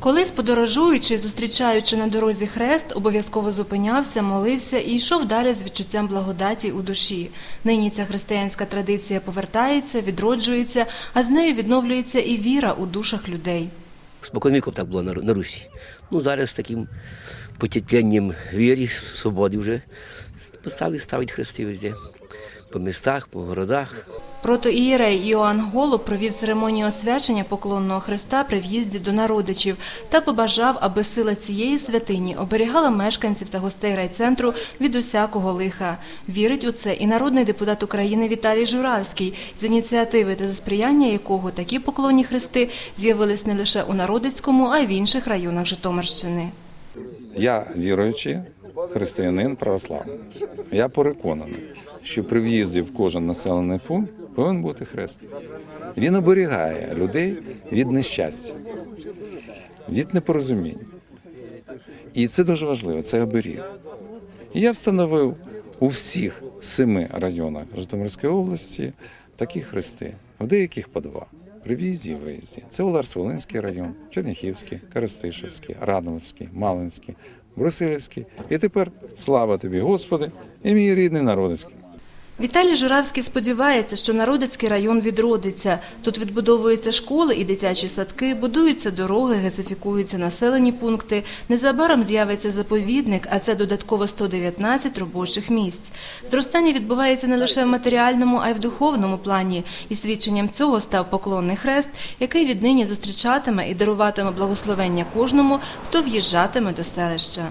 Колись подорожуючи, зустрічаючи на дорозі хрест, обов'язково зупинявся, молився і йшов далі з відчуттям благодаті у душі. Нині ця християнська традиція повертається, відроджується, а з нею відновлюється і віра у душах людей. Споконвіком так було на, Ру- Русі. Ну, зараз таким потеплінням віри, свободи вже стали ставити хрести везде. По містах, по городах. Протоієрей Іоанн Голуб провів церемонію освячення поклонного Христа при в'їзді до народичів та побажав, аби сила цієї святині оберігала мешканців та гостей райцентру від усякого лиха. Вірить у це і народний депутат України Віталій Журавський, з ініціативи та за сприяння якого такі поклонні хрести з'явились не лише у Народицькому, а й в інших районах Житомирщини. Я віруючий християнин православний. Я переконаний, що при в'їзді в кожен населений пункт повинен бути хрест. Він оберігає людей від нещастя, від непорозумінь. І це дуже важливо, це оберіг. Я встановив у всіх семи районах Житомирської області такі хрести, в деяких по два. При в'їзді і виїзді. Це Воларс-Волинський район, Черняхівський, Коростишевський, Радомирський, Малинський, Брусилівський. І тепер слава тобі, Господи, і мій рідний народицький. Віталій Журавський сподівається, що Народицький район відродиться. Тут відбудовуються школи і дитячі садки, будуються дороги, газифікуються населені пункти. Незабаром з'явиться заповідник, а це додатково 119 робочих місць. Зростання відбувається не лише в матеріальному, а й в духовному плані. І свідченням цього став поклонний хрест, який віднині зустрічатиме і даруватиме благословення кожному, хто в'їжджатиме до селища.